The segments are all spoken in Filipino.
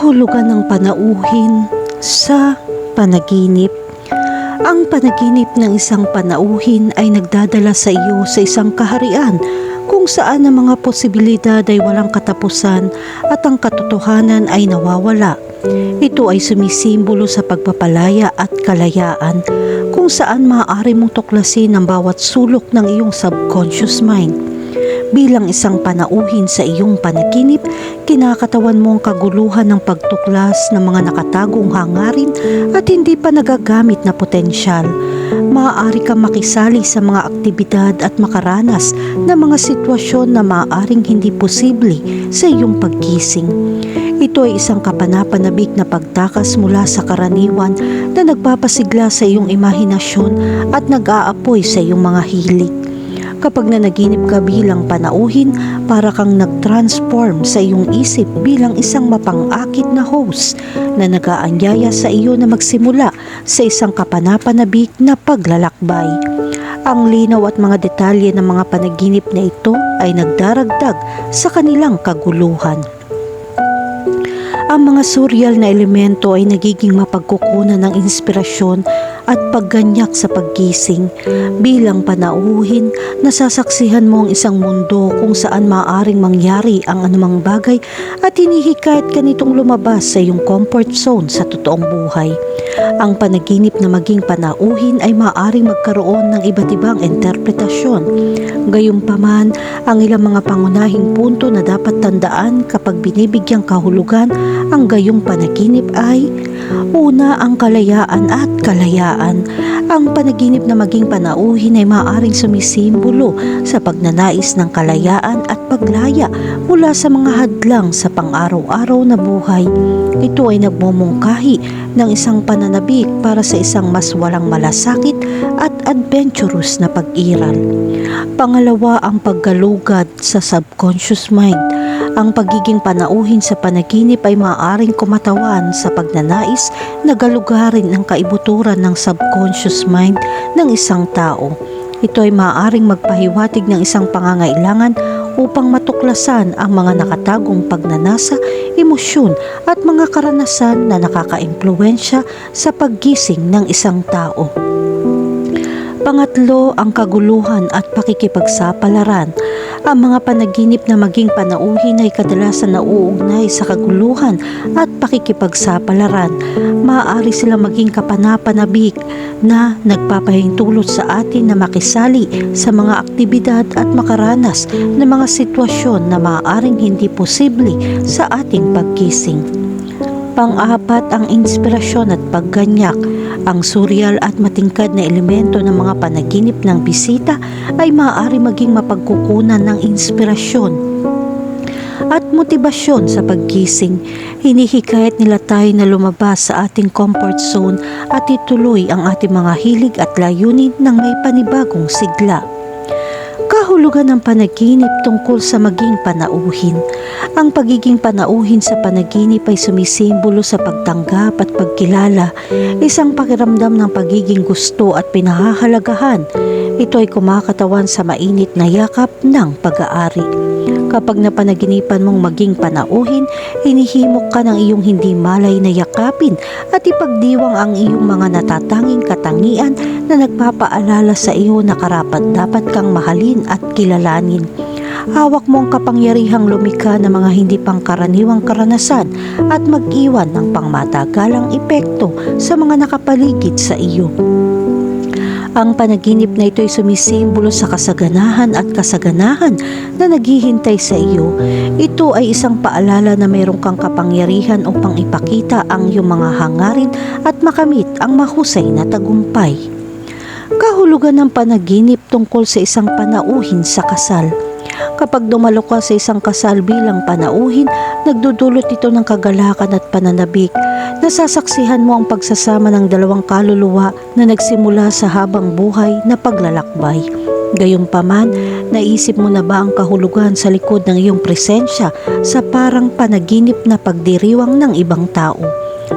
kahulugan ng panauhin sa panaginip. Ang panaginip ng isang panauhin ay nagdadala sa iyo sa isang kaharian kung saan ang mga posibilidad ay walang katapusan at ang katotohanan ay nawawala. Ito ay sumisimbolo sa pagpapalaya at kalayaan kung saan maaari mong tuklasin ang bawat sulok ng iyong subconscious mind. Bilang isang panauhin sa iyong panaginip, kinakatawan mo ang kaguluhan ng pagtuklas ng mga nakatagong hangarin at hindi pa nagagamit na potensyal. Maaari kang makisali sa mga aktibidad at makaranas ng mga sitwasyon na maaaring hindi posible sa iyong pagkising. Ito ay isang kapanapanabik na pagtakas mula sa karaniwan na nagpapasigla sa iyong imahinasyon at nag-aapoy sa iyong mga hilig. Kapag nanaginip ka bilang panauhin, para kang nag-transform sa iyong isip bilang isang mapangakit na host na nagaanyaya sa iyo na magsimula sa isang kapanapanabik na paglalakbay. Ang linaw at mga detalye ng mga panaginip na ito ay nagdaragdag sa kanilang kaguluhan. Ang mga surreal na elemento ay nagiging mapagkukunan ng inspirasyon at pagganyak sa paggising. Bilang panauhin, nasasaksihan mo ang isang mundo kung saan maaaring mangyari ang anumang bagay at hinihikayat ka nitong lumabas sa iyong comfort zone sa totoong buhay. Ang panaginip na maging panauhin ay maaaring magkaroon ng iba't ibang interpretasyon. Gayunpaman, ang ilang mga pangunahing punto na dapat tandaan kapag binibigyang kahulugan ang gayong panaginip ay Una, ang kalayaan at kalayaan. Ang panaginip na maging panauhin ay maaaring sumisimbolo sa pagnanais ng kalayaan at paglaya mula sa mga hadlang sa pang-araw-araw na buhay. Ito ay nagmumungkahi ng isang pananabik para sa isang mas walang malasakit at adventurous na pag-iral. Pangalawa, ang paggalugad sa subconscious mind. Ang pagiging panauhin sa panaginip ay maaaring kumatawan sa pagnanais na galugarin ang kaibuturan ng subconscious mind ng isang tao. Ito ay maaaring magpahiwatig ng isang pangangailangan upang matuklasan ang mga nakatagong pagnanasa, emosyon at mga karanasan na nakakaimpluensya sa paggising ng isang tao. Pangatlo, ang kaguluhan at pakikipagsapalaran. Ang mga panaginip na maging panauhin ay kadalasan nauugnay sa kaguluhan at pakikipagsapalaran. Maaari sila maging kapanapanabik na nagpapahintulot sa atin na makisali sa mga aktibidad at makaranas ng mga sitwasyon na maaaring hindi posible sa ating pagkising. Pang-apat ang inspirasyon at pagganyak. Ang surreal at matingkad na elemento ng mga panaginip ng bisita ay maaari maging mapagkukunan ng inspirasyon at motibasyon sa paggising. Hinihikayat nila tayo na lumabas sa ating comfort zone at ituloy ang ating mga hilig at layunin ng may panibagong sigla kahulugan ng panaginip tungkol sa maging panauhin. Ang pagiging panauhin sa panaginip ay sumisimbolo sa pagtanggap at pagkilala, isang pakiramdam ng pagiging gusto at pinahahalagahan. Ito ay kumakatawan sa mainit na yakap ng pag-aari. Kapag napanaginipan mong maging panauhin, hinihimok ka ng iyong hindi malay na yakapin at ipagdiwang ang iyong mga natatanging katangian na nagpapaalala sa iyo na karapat dapat kang mahalin at kilalanin. Hawak mo ang kapangyarihang lumika ng mga hindi pangkaraniwang karanasan at mag-iwan ng pangmatagalang epekto sa mga nakapaligid sa iyo. Ang panaginip na ito ay sumisimbolo sa kasaganahan at kasaganahan na naghihintay sa iyo. Ito ay isang paalala na mayroon kang kapangyarihan upang ipakita ang iyong mga hangarin at makamit ang mahusay na tagumpay. Kahulugan ng panaginip tungkol sa isang panauhin sa kasal. Kapag dumalo ka sa isang kasal bilang panauhin, nagdudulot ito ng kagalakan at pananabik. Nasasaksihan mo ang pagsasama ng dalawang kaluluwa na nagsimula sa habang buhay na paglalakbay. Gayunpaman, naisip mo na ba ang kahulugan sa likod ng iyong presensya sa parang panaginip na pagdiriwang ng ibang tao?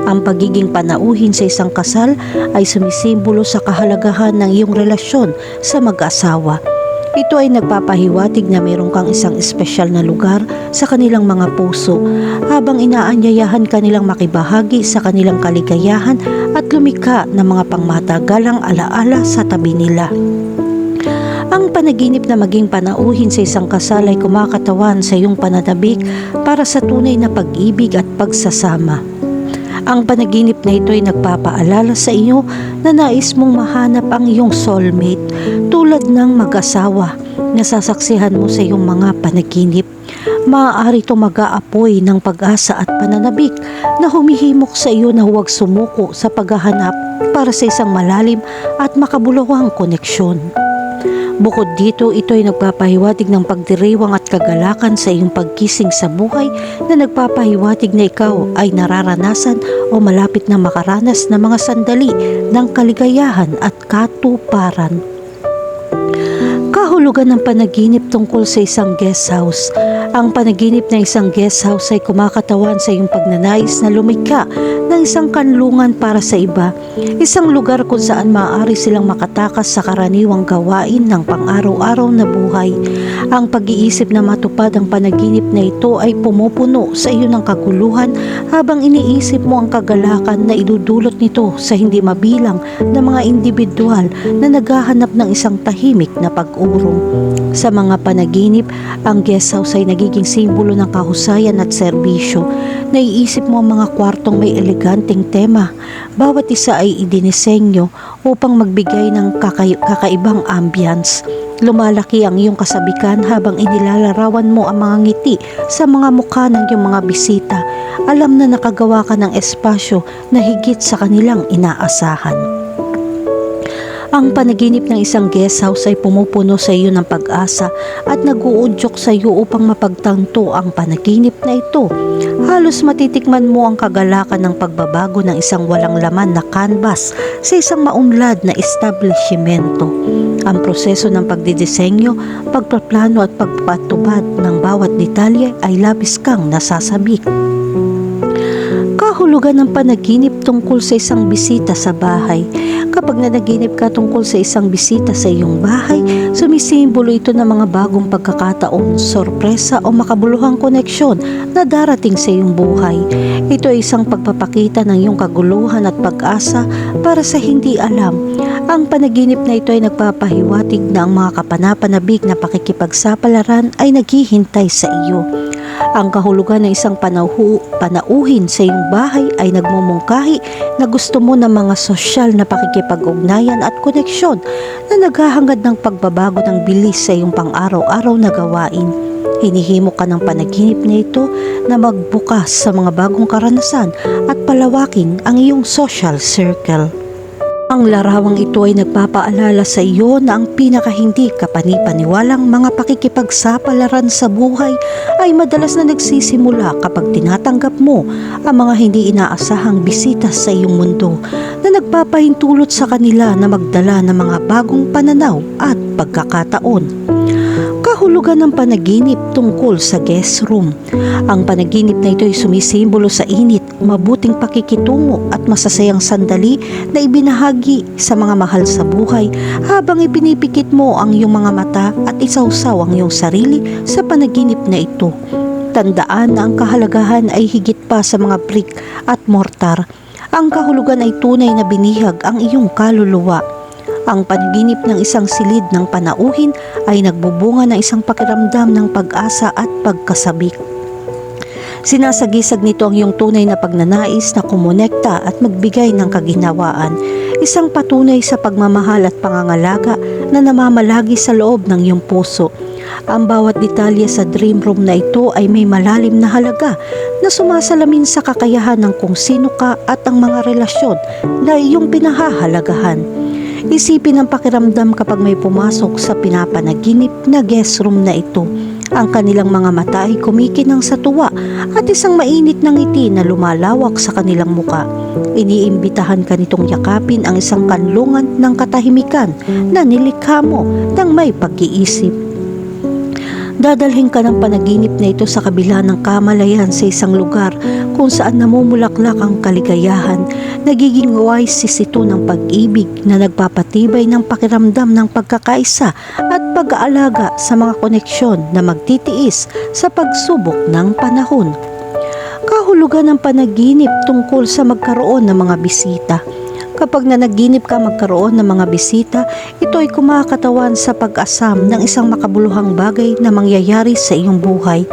Ang pagiging panauhin sa isang kasal ay sumisimbolo sa kahalagahan ng iyong relasyon sa mag-asawa Ito ay nagpapahiwatig na meron kang isang espesyal na lugar sa kanilang mga puso habang inaanyayahan kanilang makibahagi sa kanilang kaligayahan at lumika ng mga pangmatagalang alaala sa tabi nila. Ang panaginip na maging panauhin sa isang kasal ay kumakatawan sa iyong pananabik para sa tunay na pag-ibig at pagsasama. Ang panaginip na ito ay nagpapaalala sa iyo na nais mong mahanap ang iyong soulmate tulad ng mag-asawa na sasaksihan mo sa iyong mga panaginip. Maaari ito mag-aapoy ng pag-asa at pananabik na humihimok sa iyo na huwag sumuko sa paghahanap para sa isang malalim at makabuluhang koneksyon. Bukod dito, ito ay nagpapahiwatig ng pagdiriwang at kagalakan sa iyong pagkising sa buhay na nagpapahiwatig na ikaw ay nararanasan o malapit na makaranas ng mga sandali ng kaligayahan at katuparan. Kahulugan ng panaginip tungkol sa isang guest house. Ang panaginip ng isang guest house ay kumakatawan sa iyong pagnanais na lumika ng isang kanlungan para sa iba. Isang lugar kung saan maaari silang makatakas sa karaniwang gawain ng pang-araw-araw na buhay. Ang pag-iisip na matupad ang panaginip na ito ay pumupuno sa iyo ng kaguluhan habang iniisip mo ang kagalakan na idudulot nito sa hindi mabilang na mga individual na naghahanap ng isang tahimik na pag-urong. Sa mga panaginip, ang guest house ay nagiging simbolo ng kahusayan at serbisyo. Naiisip mo ang mga kwartong may eleganteng tema. Bawat isa ay idinisenyo upang magbigay ng kakay- kakaibang ambience. Lumalaki ang iyong kasabikan habang inilalarawan mo ang mga ngiti sa mga mukha ng iyong mga bisita. Alam na nakagawa ka ng espasyo na higit sa kanilang inaasahan. Ang panaginip ng isang guest house ay pumupuno sa iyo ng pag-asa at naguudyok sa iyo upang mapagtanto ang panaginip na ito. Halos matitikman mo ang kagalakan ng pagbabago ng isang walang laman na canvas sa isang maunlad na establishmento. Ang proseso ng pagdidisenyo, pagpaplano at pagpatubad ng bawat detalye ay labis kang nasasabik. Kahulugan ng panaginip tungkol sa isang bisita sa bahay. Kapag nanaginip ka tungkol sa isang bisita sa iyong bahay, sumisimbolo ito ng mga bagong pagkakataon, sorpresa o makabuluhang koneksyon na darating sa iyong buhay. Ito ay isang pagpapakita ng iyong kaguluhan at pag-asa para sa hindi alam. Ang panaginip na ito ay nagpapahiwatig na ang mga kapanapanabik na pakikipagsapalaran ay naghihintay sa iyo. Ang kahulugan ng isang panauhu, panauhin sa iyong bahay ay nagmumungkahi na gusto mo ng mga sosyal na pakikipag-ugnayan at koneksyon na naghahangad ng pagbabago ng bilis sa iyong pang-araw-araw na gawain. Hinihimo ka ng panaginip na ito na magbukas sa mga bagong karanasan at palawakin ang iyong social circle. Ang larawang ito ay nagpapaalala sa iyo na ang pinakahindi kapanipaniwalang mga pakikipagsapalaran sa buhay ay madalas na nagsisimula kapag tinatanggap mo ang mga hindi inaasahang bisita sa iyong mundo na nagpapahintulot sa kanila na magdala ng mga bagong pananaw at pagkakataon kahulugan ng panaginip tungkol sa guest room. Ang panaginip na ito ay sumisimbolo sa init, mabuting pakikitungo at masasayang sandali na ibinahagi sa mga mahal sa buhay habang ipinipikit mo ang iyong mga mata at isawsaw ang iyong sarili sa panaginip na ito. Tandaan na ang kahalagahan ay higit pa sa mga brick at mortar. Ang kahulugan ay tunay na binihag ang iyong kaluluwa. Ang panaginip ng isang silid ng panauhin ay nagbubunga ng isang pakiramdam ng pag-asa at pagkasabik. Sinasagisag nito ang iyong tunay na pagnanais na kumonekta at magbigay ng kaginawaan, isang patunay sa pagmamahal at pangangalaga na namamalagi sa loob ng iyong puso. Ang bawat detalye sa dream room na ito ay may malalim na halaga na sumasalamin sa kakayahan ng kung sino ka at ang mga relasyon na iyong pinahahalagahan. Isipin ang pakiramdam kapag may pumasok sa pinapanaginip na guest room na ito. Ang kanilang mga mata ay kumikinang sa tuwa at isang mainit na ngiti na lumalawak sa kanilang muka. Iniimbitahan ka nitong yakapin ang isang kanlungan ng katahimikan na nilikha mo ng may pag-iisip. Dadalhin ka ng panaginip na ito sa kabila ng kamalayan sa isang lugar kung saan namumulaklak ang kaligayahan. Nagiging oasis ito ng pag-ibig na nagpapatibay ng pakiramdam ng pagkakaisa at pag-aalaga sa mga koneksyon na magtitiis sa pagsubok ng panahon. Kahulugan ng panaginip tungkol sa magkaroon ng mga bisita. Kapag nanaginip ka magkaroon ng mga bisita, ito ay kumakatawan sa pag-asam ng isang makabuluhang bagay na mangyayari sa iyong buhay.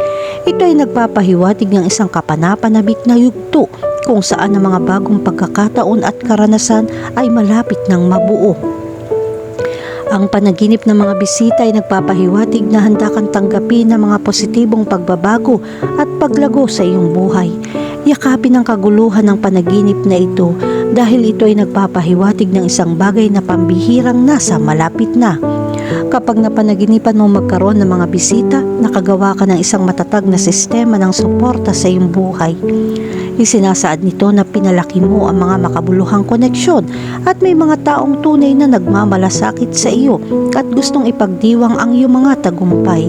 Ito ay nagpapahiwatig ng isang kapanapanabik na yugto kung saan ang mga bagong pagkakataon at karanasan ay malapit ng mabuo. Ang panaginip ng mga bisita ay nagpapahiwatig na handa kang tanggapin ng mga positibong pagbabago at paglago sa iyong buhay. Yakapin ang kaguluhan ng panaginip na ito dahil ito ay nagpapahiwatig ng isang bagay na pambihirang nasa malapit na. Kapag napanaginipan mo magkaroon ng mga bisita, nakagawa ka ng isang matatag na sistema ng suporta sa iyong buhay. Isinasaad nito na pinalaki mo ang mga makabuluhang koneksyon at may mga taong tunay na nagmamalasakit sa iyo at gustong ipagdiwang ang iyong mga tagumpay.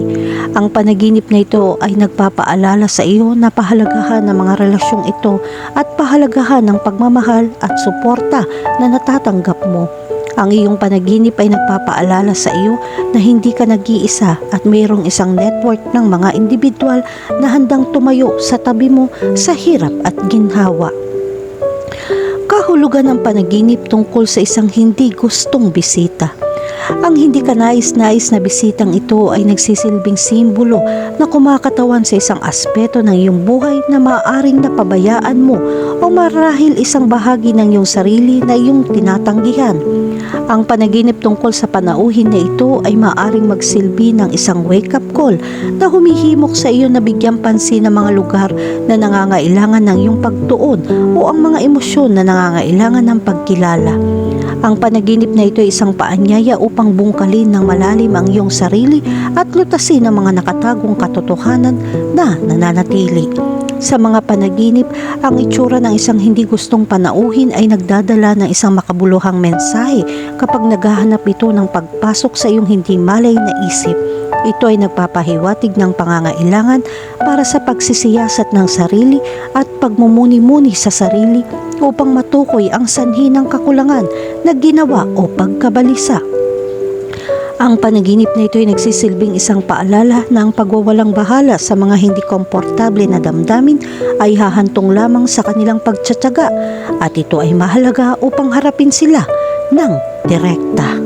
Ang panaginip na ito ay nagpapaalala sa iyo na pahalagahan ng mga relasyong ito at pahalagahan ng pagmamahal at suporta na natatanggap mo. Ang iyong panaginip ay nagpapaalala sa iyo na hindi ka nag-iisa at mayroong isang network ng mga individual na handang tumayo sa tabi mo sa hirap at ginhawa. Kahulugan ng panaginip tungkol sa isang hindi gustong bisita. Ang hindi kanais-nais na bisitang ito ay nagsisilbing simbolo na kumakatawan sa isang aspeto ng iyong buhay na maaaring napabayaan mo o marahil isang bahagi ng iyong sarili na iyong tinatanggihan. Ang panaginip tungkol sa panauhin na ito ay maaaring magsilbi ng isang wake-up call na humihimok sa iyo na bigyang pansin ng mga lugar na nangangailangan ng iyong pagtuon o ang mga emosyon na nangangailangan ng pagkilala. Ang panaginip na ito ay isang paanyaya upang bungkalin ng malalim ang iyong sarili at lutasin ang mga nakatagong katotohanan na nananatili. Sa mga panaginip, ang itsura ng isang hindi gustong panauhin ay nagdadala ng isang makabuluhang mensahe kapag naghahanap ito ng pagpasok sa iyong hindi malay na isip. Ito ay nagpapahiwatig ng pangangailangan para sa pagsisiyasat ng sarili at pagmumuni-muni sa sarili upang matukoy ang sanhi ng kakulangan na ginawa o pagkabalisa. Ang panaginip na ito ay nagsisilbing isang paalala na ang pagwawalang bahala sa mga hindi komportable na damdamin ay hahantong lamang sa kanilang pagtsatsaga at ito ay mahalaga upang harapin sila ng direkta.